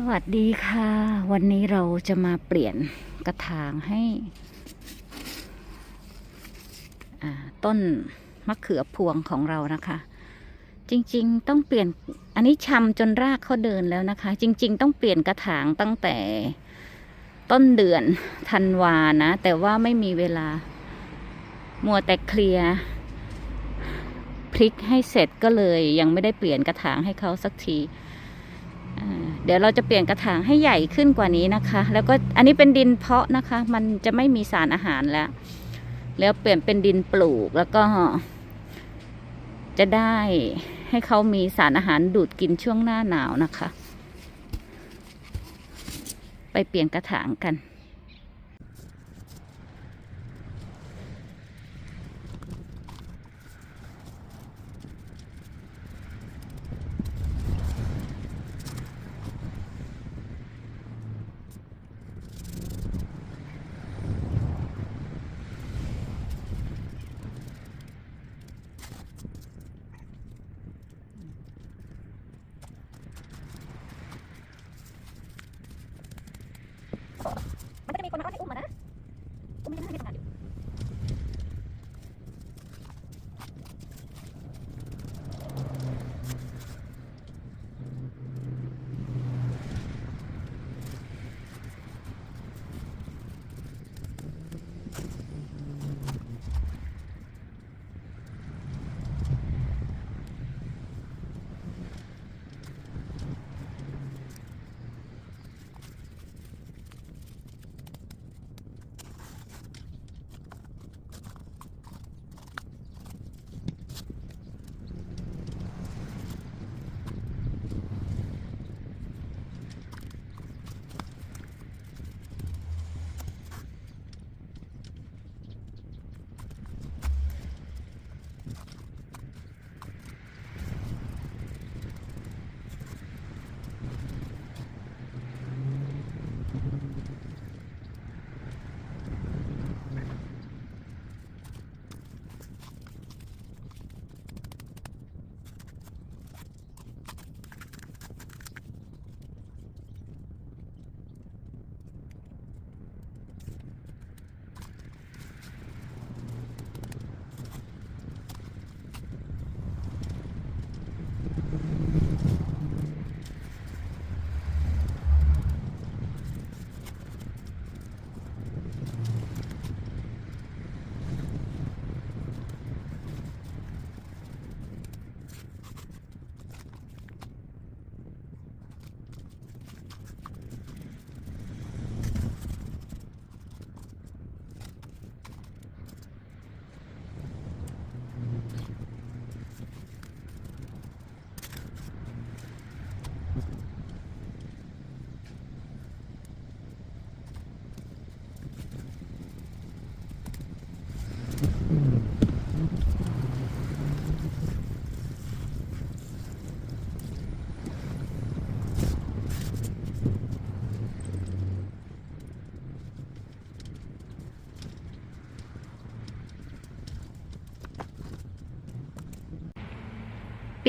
สวัสดีค่ะ วันนี้เราจะมาเปลี่ยนกระถางให้ต้นมะเขือพวงของเรานะคะ จริงๆต้องเปลี่ยนอันนี้ชำจนรากเขาเดินแล้วนะคะ จริง ๆ ต้องเปลี่ยนกระถางตั้งแต่ต้นเดือนธันวานะ แต่ว่าไม่มีเวลา มัวแต่เคลียร์พลิกให้เสร็จก็เลยยังไม่ได้เปลี่ยนกระถางให้เขาสักที เดี๋ยวเราจะเปลี่ยนกระถางให้ใหญ่ขึ้นกว่านี้นะคะ แล้วก็อันนี้เป็นดินเพาะนะคะ มันจะไม่มีสารอาหารแล้ว แล้วเปลี่ยนเป็นดินปลูกแล้วก็จะได้ให้เขามีสารอาหารดูดกินช่วงหน้าหนาวนะคะ ไปเปลี่ยนกระถางกัน มันก็จะมีคนมาอ้อนให้อุ้มมานะ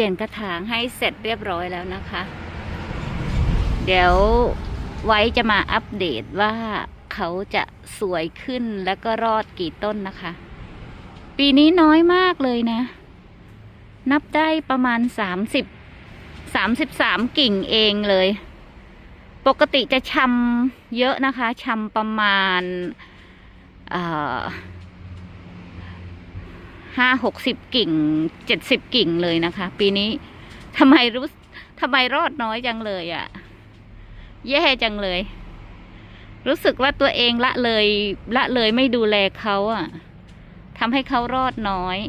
ปลี่ยนกระถางให้เสร็จเรียบร้อยแล้วนะคะ เดี๋ยวไว้จะมาอัปเดตว่าเขาจะสวยขึ้นแล้วก็รอดกี่ต้นนะคะ ปีนี้น้อยมากเลยนะ นับได้ประมาณสามสิบสามสิบสามกิ่งเองเลย ปกติจะชำเยอะนะคะชำประมาณเอ่อ ห้าหกสิบกิ่งเจ็ดสิบกิ่งเลยนะคะ ปีนี้ทำไมรู้ทำไมรอดน้อยจังเลยอะ่ะ แย่จังเลย รู้สึกว่าตัวเองละเลยละเลยไม่ดูแลเขาอะ่ะทำให้เขารอดน้อย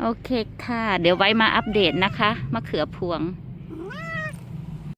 โอเคค่ะ เดี๋ยวไว้มาอัปเดตนะคะมะเขือพวง